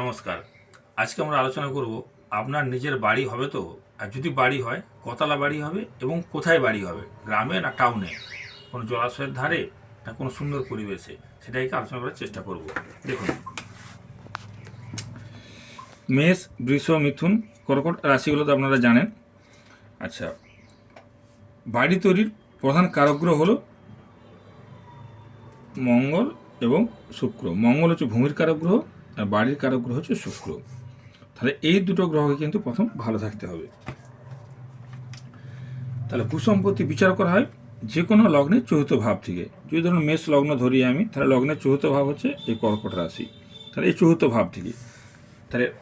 নমস্কার। আজকে আমরা আলোচনা করব, আপনার নিজের বাড়ি হবে তো? আর যদি বাড়ি হয়, কতলা বাড়ি হবে এবং কোথায় বাড়ি হবে? গ্রামে না টাউনে? কোনো জলাশয়ের ধারে না কোনো সুন্দর পরিবেশে? সেটাকে আলোচনা করার চেষ্টা করব। দেখুন। মেষ, বৃষ, মিথুন, কর্কট রাশিগুলো তো আপনারা জানেন। আচ্ছা বাড়ি তৈরির প্রধান কারকগ্রহ হলো মঙ্গল এবং শুক্র। মঙ্গল হচ্ছে ভূমির কারক গ্রহ আর বাড়ির কারক গ্রহ হচ্ছে শুক্র। তাহলে এই দুটো গ্রহকে কিন্তু প্রথম ভালো থাকতে হবে। তাহলে ভূসম্পত্তি বিচার করা হয় যে কোনো লগ্নের চতুর্থ ভাব থেকে। যদি ধরুন মেষ লগ্ন ধরি আমি, তাহলে লগ্নের চতুর্থ ভাব হচ্ছে এই কর্কট রাশি। তাহলে এই চতুর্থ ভাব থেকে। তাহলে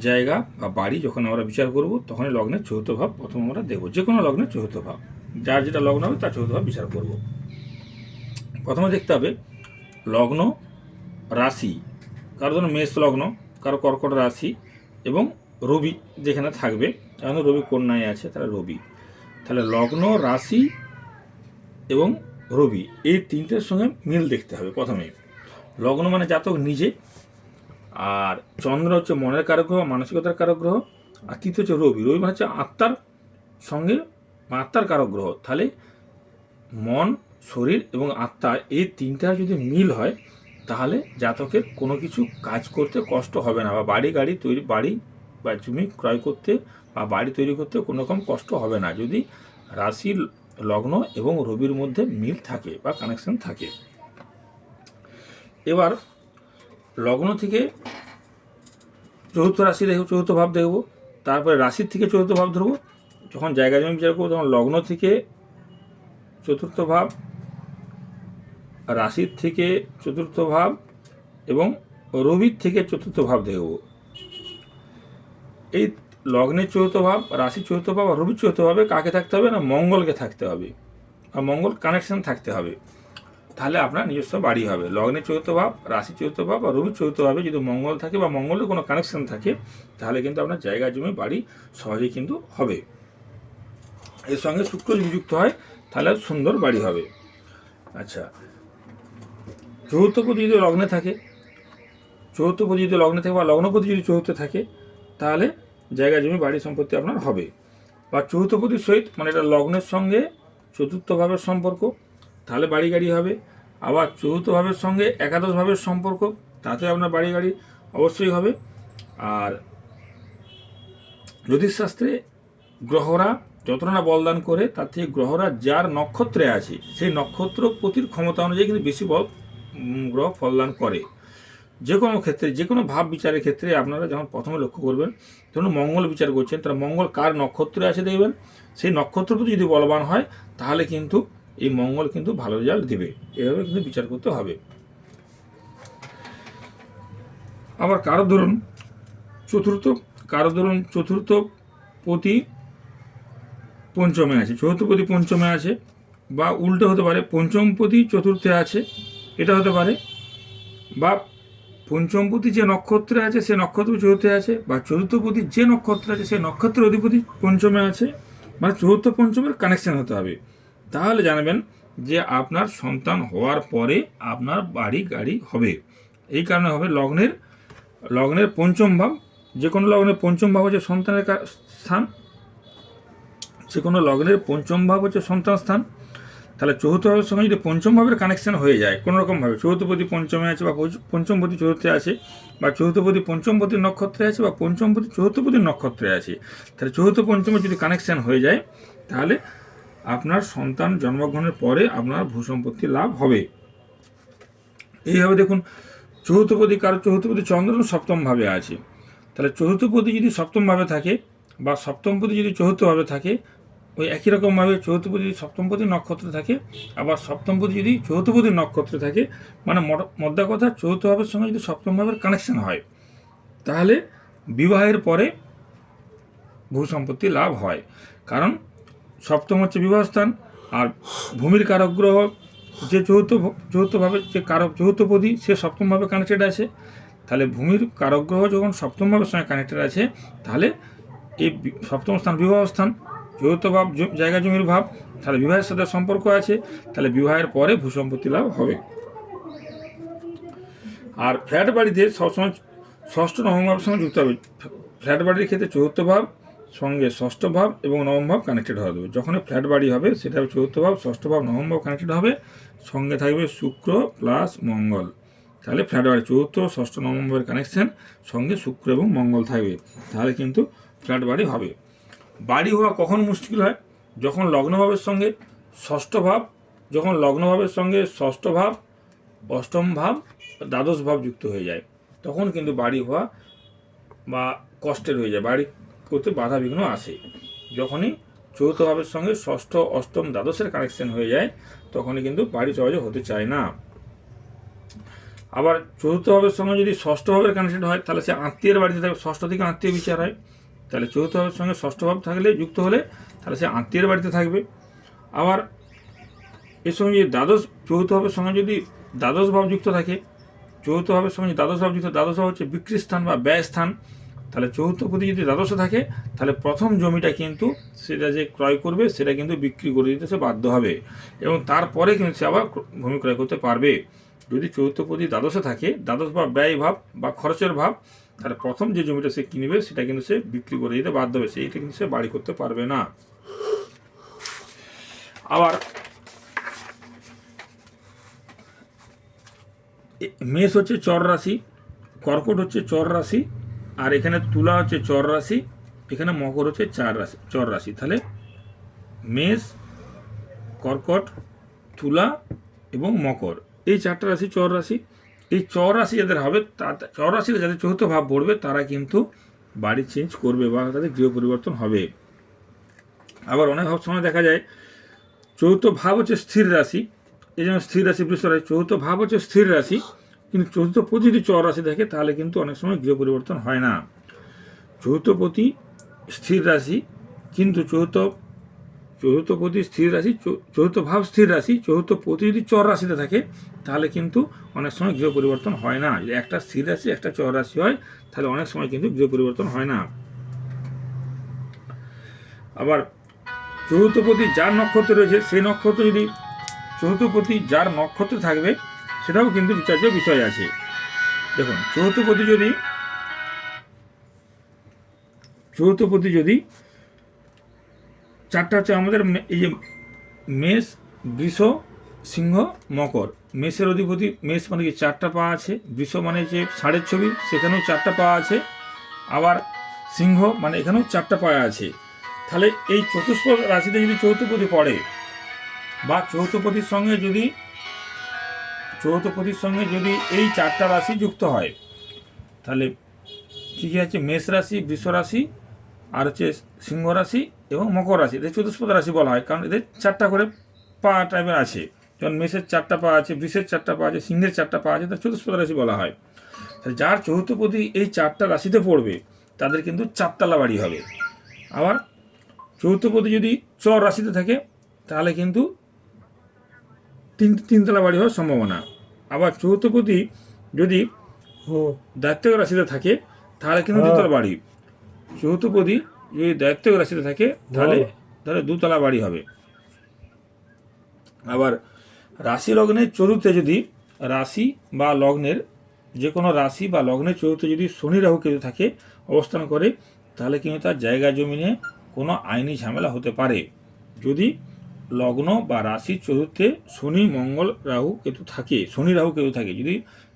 জায়গা বা বাড়ি যখন আমরা বিচার করব, তখনই লগ্নের চতুর্থ ভাব প্রথম আমরা দেখব। যে কোনো লগ্নের চতুর্থ ভাব। যার যেটা লগ্ন হবে, তার চতুর্থ ভাব বিচার করব। প্রথমে দেখতে হবে লগ্ন রাশি। কারও ধরুন মেষ লগ্ন, কারও কর্কট রাশি এবং রবি যেখানে থাকবে এখন রবি কন্যায় আছে, তাহলে রবি। তাহলে লগ্ন, রাশি এবং রবি, এই তিনটের সঙ্গে মিল দেখতে হবে প্রথমে। লগ্ন মানে জাতক নিজে, আর চন্দ্র হচ্ছে মনের কারক গ্রহ মানসিকতার কারক গ্রহ আর তৃতীয় হচ্ছে রবি। রবি মানে হচ্ছে আত্মার সঙ্গে আত্মার কারক গ্রহ তাহলে মন, শরীর এবং আত্মা, এই তিনটার যদি মিল হয় তাহলে জাতকের কোনো কিছু কাজ করতে কষ্ট হবে না বা বাড়ি গাড়ি তৈরি, বাড়ি বা জমি ক্রয় করতে বা বাড়ি তৈরি করতে কোনো রকম কষ্ট হবে না। যদি রাশি লগ্ন এবং রবির মধ্যে মিল থাকে বা কানেকশন থাকে। এবার লগ্ন থেকে চতুর্থ রাশি দেখব, চতুর্থ ভাব দেখব, তারপরে রাশির থেকে চতুর্থ ভাব ধরবো। যখন জায়গা জমি বিচার করব, তখন লগ্ন থেকে চতুর্থ ভাব রাশির থেকে চতুর্থ ভাব এবং রবির থেকে চতুর্থ ভাব দেখব এই লগ্নের চতুর্থ ভাব, রাশির চতুর্থ ভাব আর রবির চতুর্থ ভাবে কাকে থাকতে হবে না? মঙ্গলকে থাকতে হবে। আর মঙ্গল কানেকশন থাকতে হবে। তাহলে আপনার নিজস্ব বাড়ি হবে। লগ্নের চতুর্থ ভাব রাশি চতুর্থ ভাব আর রবি চতুর্থ ভাবে যদি মঙ্গল থাকে বা মঙ্গলের কোনো কানেকশন থাকে, তাহলে কিন্তু আপনার জায়গা জমি বাড়ি সহজেই কিন্তু হবে। এর সঙ্গে শুক্র যদি যুক্ত হয়, তাহলে সুন্দর বাড়ি হবে। আচ্ছা চতুর্থপতি যদি লগ্নে থাকে চতুর্থপতি যদি লগ্নে থাকে বা লগ্নপতি যদি চতুর্থে থাকে, তাহলে জায়গা জমি, বাড়ি সম্পত্তি আপনার হবে। বা চতুর্থপতির সহিত মানে এটা লগ্নের সঙ্গে চতুর্থ ভাবের সম্পর্ক, তাহলে বাড়ি গাড়ি হবে। আবার চতুর্থ ভাবের সঙ্গে একাদশ ভাবের সম্পর্ক, তাতে আপনার বাড়ি গাড়ি অবশ্যই হবে। আর জ্যোতিষশাস্ত্রে গ্রহরা যতটা না বলদান করে, তার থেকে গ্রহরা যার নক্ষত্রে আছে, সেই নক্ষত্র প্রতির ক্ষমতা অনুযায়ী কিন্তু বেশি বল গ্রহ ফলদান করে। যে কোনো ক্ষেত্রে যে কোনো ভাব বিচারের ক্ষেত্রে আপনারা যখন প্রথমে লক্ষ্য করবেন, ধরুন মঙ্গল বিচার করছেন, তাহলে মঙ্গল কার নক্ষত্রে আছে দেখবেন? সেই নক্ষত্র প্রতি যদি বলবান হয়, তাহলে কিন্তু এই মঙ্গল কিন্তু ভালো রেজাল্ট দেবে। এভাবে কিন্তু বিচার করতে হবে। আবার কারও ধরুন চতুর্থ, কারও ধরুন চতুর্থ পতি পঞ্চমে আছে চতুর্থপতি পঞ্চমে আছে বা উল্টো হতে পারে পঞ্চমপতি চতুর্থে আছে এটা হতে পারে। বা পঞ্চমপতি যে নক্ষত্রে আছে, সে নক্ষত্র চতুর্থে আছে, বা চতুর্থপতি যে নক্ষত্র আছে, সে নক্ষত্রের অধিপতি পঞ্চমে আছে মানে চতুর্থ পঞ্চমের কানেকশন হতে হবে। তাহলে জানবেন যে আপনার সন্তান হওয়ার পরে আপনার বাড়ি গাড়ি হবে। এই কারণে হবে লগ্নের লগ্নের পঞ্চম ভাব। যে কোনো লগ্নের পঞ্চম ভাব হচ্ছে সন্তানের স্থান। যে কোনো লগ্নের পঞ্চম ভাব হচ্ছে সন্তান স্থান। তাহলে চতুর্থ ভাবের সঙ্গে যদি পঞ্চম ভাবের কানেকশন হয়ে যায় কোনো রকমভাবে চতুর্থপতি পঞ্চমে আছে বা পঞ্চ- পঞ্চমপতি চতুর্থে আছে, বা চতুর্থপতি পঞ্চমপতির নক্ষত্রে আছে বা পঞ্চমপতি চতুর্থপতির নক্ষত্রে আছে, তাহলে চতুর্থ পঞ্চমে যদি কানেকশন হয়ে যায়, তাহলে আপনার সন্তান জন্মগ্রহণের পরে আপনার ভূসম্পত্তি লাভ হবে। এইভাবে দেখুন, চতুর্থপতি কারও, চতুর্থপতি চন্দ্র সপ্তমভাবে আছে। তাহলে চতুর্থপতি যদি সপ্তমভাবে থাকে বা সপ্তমপতি যদি চতুর্থভাবে থাকে ওই একই রকমভাবে চতুর্থপতি যদি সপ্তমপতি নক্ষত্রে থাকে, আবার সপ্তমপতি যদি চতুর্থপতি নক্ষত্রে থাকে মানে মদ- মদ্দা কথা চতুর্থ ভাবের সঙ্গে যদি সপ্তম ভাবের কানেকশন হয়, তাহলে বিবাহের পরে ভূ সম্পত্তি লাভ হয়। কারণ সপ্তম হচ্ছে বিবাহস্থান, আর ভূমির কারক গ্রহ যে চতুর্থ চতুর্থভাবে যে কারক চতুর্থপদী সে সপ্তমভাবে কানেক্টেড আছে। তাহলে ভূমির কারক গ্রহ যখন সপ্তমভাবের সঙ্গে কানেক্টেড আছে, তাহলে এই সপ্তম স্থান বিবাহ স্থান চতুর্থ ভাব জায়গা জমির ভাব, তাহলে বিবাহের সাথে সম্পর্ক আছে, তাহলে বিবাহের পরে ভূসম্পত্তি লাভ হবে। আর ফ্ল্যাট বাড়িতে সবসময় ষষ্ঠ নবম ভাবের সঙ্গে যুক্ত হবে। ফ্ল্যাট বাড়ির ক্ষেত্রে চতুর্থ ভাব, সঙ্গে ষষ্ঠ ভাব এবং নবম ভাব কানেক্টেড হবে যখনই ফ্ল্যাট বাড়ি হবে, সেটা হবে চতুর্থ ভাব, ষষ্ঠ ভাব, নবম ভাব কানেক্টেড হবে, সঙ্গে থাকবে শুক্র প্লাস মঙ্গল। তাহলে ফ্ল্যাট বাড়ি চতুর্থ, ষষ্ঠ, নবম ভাবের কানেকশন সঙ্গে শুক্র এবং মঙ্গল থাকবে। তাহলে কিন্তু ফ্ল্যাট বাড়ি হবে। বাড়ি হওয়া কখন মুশকিল হয়? যখন লগ্নভাবের সঙ্গে ষষ্ঠ ভাব, যখন লগ্নভাবের সঙ্গে ষষ্ঠ ভাব, অষ্টম ভাব, দ্বাদশ ভাব যুক্ত হয়ে যায়। তখন কিন্তু বাড়ি হওয়া বা কষ্টের হয়ে যায়। বাড়ি করতে বাধা বিঘ্ন আসে। যখনই চৌথ ভাবের সঙ্গে ষষ্ঠ, অষ্টম, দ্বাদশের কানেকশন হয়ে যায়, তখনই কিন্তু বাড়ি সহজে হতে চায় না। আবার চতুর্থ ভাবের সঙ্গে যদি ষষ্ঠ ভাবের কানেকশন হয়, তাহলে সে আত্মীয়ের বাড়িতে থাকবে ষষ্ঠ থেকে আত্মীয় বিচার হয়। তাহলে চতুর্থ ভাবের সঙ্গে ষষ্ঠ ভাব থাকলে যুক্ত হলে তাহলে সে আত্মীয়ের বাড়িতে থাকবে। আবার এর সঙ্গে যদি দ্বাদশ, চতুর্থ সঙ্গে যদি দ্বাদশ ভাব যুক্ত থাকে, চতুর্থ সঙ্গে দ্বাদশ ভাব যুক্ত, দ্বাদশ ভাব হচ্ছে বিক্রি স্থান বা ব্যয় স্থান, তাহলে চতুর্থ প্রতি যদি দ্বাদশে থাকে, তাহলে প্রথম জমিটা কিন্তু সেটা যে ক্রয় করবে, সেটা কিন্তু বিক্রি করে দিতে সে বাধ্য হবে। এবং তারপরে কিন্তু সে আবার ভূমি ক্রয় করতে পারবে। যদি চতুর্থ প্রতি দ্বাদশে থাকে, দ্বাদশ ভাব ব্যয় ভাব বা খরচের ভাব তাহলে প্রথম যে জমিটা সে কিনবে, সেটা কিন্তু সে বিক্রি করে দিতে বাধ্য হবে। সেইটা কিন্তু সে বাড়ি করতে পারবে না। আবার মেষ হচ্ছে চর রাশি, কর্কট হচ্ছে চর রাশি, আর এখানে তুলা হচ্ছে চর রাশি, এখানে মকর হচ্ছে চার রাশি, চর রাশি। তাহলে মেষ, কর্কট, তুলা এবং মকর, এই চারটা রাশি চর রাশি। এই চৌরাশি যাদের হবে, তা- চর যাদের চতুর্থ ভাব পড়বে, তারা কিন্তু বাড়ি চেঞ্জ করবে বা তাদের গৃহ পরিবর্তন হবে। আবার অনেক সময় দেখা যায়, চতুর্থ ভাব হচ্ছে স্থির রাশি। এই জন্য স্থির রাশি বৃষ রাশি, চতুর্থ ভাব হচ্ছে স্থির রাশি, কিন্তু চতুর্থ যদি চর রাশি থাকে তাহলে কিন্তু অনেক সময় গৃহ পরিবর্তন হয় না। চতুর্থ প্রতি স্থির রাশি, কিন্তু চতুর্থ চতুর্থ প্রতি স্থির রাশি চতুর্থ ভাব স্থির রাশি, চতুর্থ প্রতি যদি চর রাশিতে থাকে, তাহলে কিন্তু অনেক সময় গৃহ পরিবর্তন হয় না। যদি একটা স্থির রাশি, একটা চর রাশি হয়, তাহলে অনেক সময় কিন্তু গৃহ পরিবর্তন হয় না। আবার চতুর্থপতি যার নক্ষত্র রয়েছে, সেই নক্ষত্র যদি চতুর্থপতি যার নক্ষত্র থাকবে, সেটাও কিন্তু বিচার্য বিষয় আছে। দেখুন চতুর্থপতি যদি চতুর্থপতি যদি চারটা হচ্ছে আমাদের এই যে মেষ, বৃষ, সিংহ, মকর। মেষের অধিপতি, মেষ মানে কি চারটা পা আছে, বৃষ মানে যে ষাঁড়ের ছবি, সেখানেও চারটা পা আছে। আবার সিংহ মানে এখানেও চারটা পায়া আছে। তাহলে এই চতুষ্পদ রাশিতে যদি চৌথপতি পড়ে, বা চৌথপতির সঙ্গে যদি চৌথপতির সঙ্গে যদি এই চারটা রাশি যুক্ত হয়, তাহলে কী আছে, মেষ রাশি, বৃষ রাশি আর হচ্ছে সিংহ রাশি এবং মকর রাশি এদের চতুষ্পদ রাশি বলা হয় কারণ এদের চারটা করে পা টাইপের আছে। যেমন মেষের চারটা পা আছে বৃষের চারটা পা আছে সিংহের চারটা পা আছে তার চতুষ্পদ রাশি বলা হয়। যার চতুর্থপতি এই চারটা রাশিতে পড়বে তাদের কিন্তু চারতলা বাড়ি হবে। আবার চতুর্থপতি যদি চর রাশিতে থাকে তাহলে কিন্তু তিন তিনতলা বাড়ি হওয়ার সম্ভাবনা। আবার চতুর্থপতি যদি দায়িত্ব রাশিতে থাকে তাহলে কিন্তু দুতলা বাড়ি। চতুর্থপতি যদি দায়িত্ব রাশিতে থাকে তাহলে তাহলে দুতলা বাড়ি হবে। আবার রাশি লগ্নের চতুর্থে যদি রাশি বা লগ্নের যে কোনো রাশি বা লগ্নের চতুর্থে যদি শনি রাহু কেতু থাকে অবস্থান করে তাহলে কিন্তু তার জায়গা জমিনে কোনো আইনি ঝামেলা হতে পারে। যদি লগ্ন বা রাশির চতুর্থে শনি মঙ্গল রাহু কেতু থাকে শনি রাহু কেতু থাকে যদি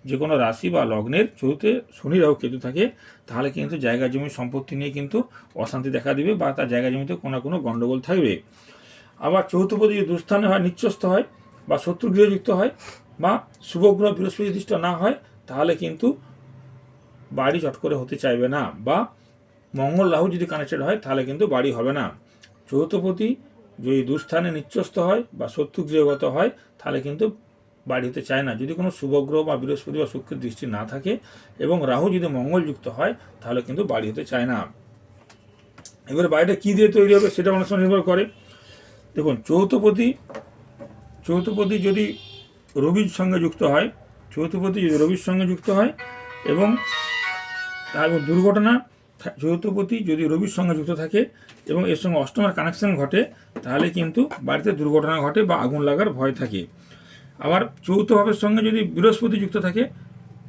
যে কোনো রাশি বা লগ্নের চতুর্থে শনি রাহু কেতু থাকে, তাহলে কিন্তু জায়গা জমি সম্পত্তি নিয়ে কিন্তু অশান্তি দেখা দিবে বা তার জায়গা জমিতে কোনো কোনো গণ্ডগোল থাকবে। আবার চতুর্থপতি যদি দুস্থানে হয় নিচ্ছস্থ হয় বা শত্রু গৃহযুক্ত হয় বা শুভগ্রহ বৃহস্পতি দৃষ্ট না হয়, তাহলে কিন্তু বাড়ি চট করে হতে চাইবে না বা মঙ্গল রাহু যদি কানেক্টেড হয়, তাহলে কিন্তু বাড়ি হবে না। চতুর্থপতি যদি দুস্থানে নিচ্ছস্থ হয় বা শত্রু গৃহগত হয়, তাহলে কিন্তু বাড়ি হতে চায় না। যদি কোনো শুভগ্রহ বা বৃহস্পতি বা শুক্রের দৃষ্টি না থাকে এবং রাহু যদি মঙ্গলযুক্ত হয়, তাহলে কিন্তু বাড়ি হতে চায় না। এবার বাড়িটা কী দিয়ে তৈরি হবে সেটা সময় নির্ভর করে। দেখুন চৌথপতি চৌথপতি যদি রবির সঙ্গে যুক্ত হয় চৌথপতি যদি রবির সঙ্গে যুক্ত হয় এবং তারপর দুর্ঘটনা চৌথপতি যদি রবির সঙ্গে যুক্ত থাকে এবং এর সঙ্গে অষ্টমের কানেকশন ঘটে, তাহলে কিন্তু বাড়িতে দুর্ঘটনা ঘটে বা আগুন লাগার ভয় থাকে। আবার চৌথ ভাবের সঙ্গে যদি বৃহস্পতি যুক্ত থাকে,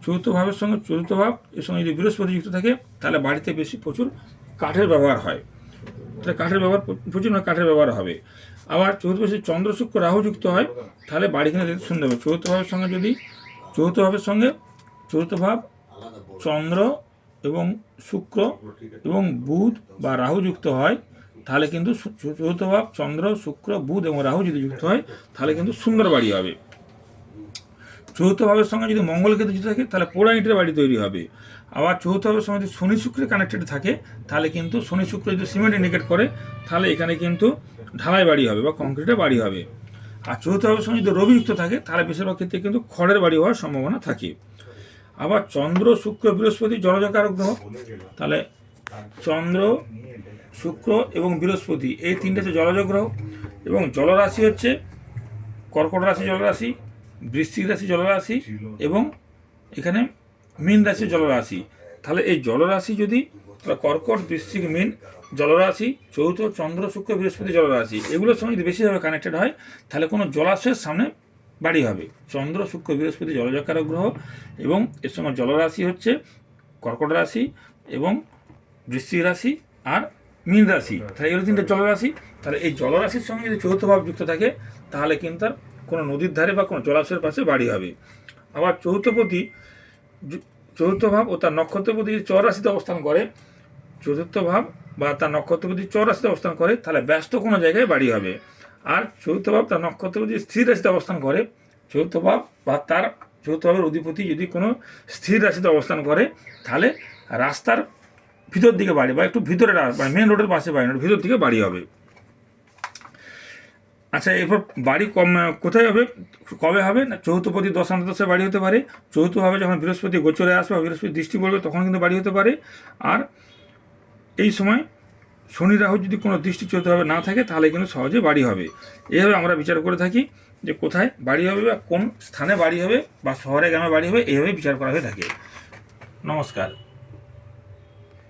চতুর্থ ভাবের সঙ্গে চতুর্থ ভাব এর সঙ্গে যদি বৃহস্পতি যুক্ত থাকে, তাহলে বাড়িতে বেশি প্রচুর কাঠের ব্যবহার হয়। তাহলে কাঠের ব্যবহার প্র- প্রচুর না কাঠের ব্যবহার হবে। আবার চতুর্থ চন্দ্র শুক্র রাহু যুক্ত হয়, তাহলে বাড়ি কিনে দেখতে সুন্দর হবে। চতুর্থ ভাবের সঙ্গে যদি, চতুর্থ ভাবের সঙ্গে চতুর্থ ভাব চন্দ্র এবং শুক্র এবং বুধ বা রাহু যুক্ত হয়, তাহলে কিন্তু চতুর্থ ভাব চন্দ্র, শুক্র, বুধ এবং রাহু যদি যুক্ত হয়, তাহলে কিন্তু সুন্দর বাড়ি হবে। চতুর্থ ভাবের সঙ্গে যদি মঙ্গল কেতু যুক্ত থাকে, তাহলে ইটের বাড়ি তৈরি হবে। আবার চতুর্থ ভাবের সঙ্গে যদি শনি শুক্রের কানেক্টেড থাকে, তাহলে কিন্তু শনি শুক্র যদি সিমেন্ট ইন্ডিকেট করে, তাহলে এখানে কিন্তু ঢালাই বাড়ি হবে বা কংক্রিটের বাড়ি হবে। আর চতুর্থ ভাবের সঙ্গে যদি রবিযুক্ত থাকে, তাহলে বেশিরভাগ ক্ষেত্রে কিন্তু খড়ের বাড়ি হওয়ার সম্ভাবনা থাকে। আবার চন্দ্র, শুক্র, বৃহস্পতি জলজকারক গ্রহ তাহলে চন্দ্র, শুক্র এবং বৃহস্পতি, এই তিনটে হচ্ছে জলজ গ্রহ এবং জলরাশি হচ্ছে কর্কট রাশি, জলরাশি বৃশ্চিক রাশি জলরাশি এবং এখানে মীন রাশি জলরাশি। তাহলে এই জলরাশি যদি কর্কট বৃশ্চিক মীন জলরাশি চৌথ চন্দ্র শুক্র বৃহস্পতি জলরাশি এগুলোর সঙ্গে যদি বেশিভাবে কানেক্টেড হয় তাহলে কোনো জলাশয়ের সামনে বাড়ি হবে। চন্দ্র শুক্র বৃহস্পতি জলজাকার গ্রহ এবং এর সঙ্গে জলরাশি হচ্ছে কর্কট রাশি এবং বৃশ্চিক রাশি আর মীন রাশি। তাহলে এগুলো তিনটে জলরাশি। তাহলে এই জলরাশির সঙ্গে যদি চতুর্থ ভাব যুক্ত থাকে তাহলে কিন্তু তার কোনো নদীর ধারে বা কোনো জলাশয়ের পাশে বাড়ি হবে। আবার চতুর্থপতি চতুর্থ ভাব ও তার নক্ষত্রপতি যদি চর রাশিতে অবস্থান করে, চতুর্থ ভাব বা তার নক্ষত্রপতি চর রাশিতে অবস্থান করে, তাহলে ব্যস্ত কোনো জায়গায় বাড়ি হবে। আর চতুর্থ ভাব তার নক্ষত্রপতি স্থির রাশিতে অবস্থান করে, চতুর্থ ভাব বা তার চতুর্থ ভাবের অধিপতি যদি কোনো স্থির রাশিতে অবস্থান করে, তাহলে রাস্তার ভিতর দিকে বাড়ি বা একটু ভিতরে মানে রোডের পাশে বাড়ি, ভিতর দিকে বাড়ি হবে। আচ্ছা এরপর বাড়ি কম কোথায় হবে? কবে হবে? না চৌথপতি দশান্তদশে বাড়ি হতে পারে। চৌথভাবে যখন বৃহস্পতি গোচরে আসবে বা বৃহস্পতি দৃষ্টি পড়বে, তখন কিন্তু বাড়ি হতে পারে। আর এই সময় শনি রাহু যদি কোনো দৃষ্টি চৌথভাবে না থাকে, তাহলে কিন্তু সহজে বাড়ি হবে। এইভাবে আমরা বিচার করে থাকি যে কোথায় বাড়ি হবে বা কোন স্থানে বাড়ি হবে বা শহরে গ্রামে বাড়ি হবে, এইভাবে বিচার করা হয়ে থাকে। নমস্কার।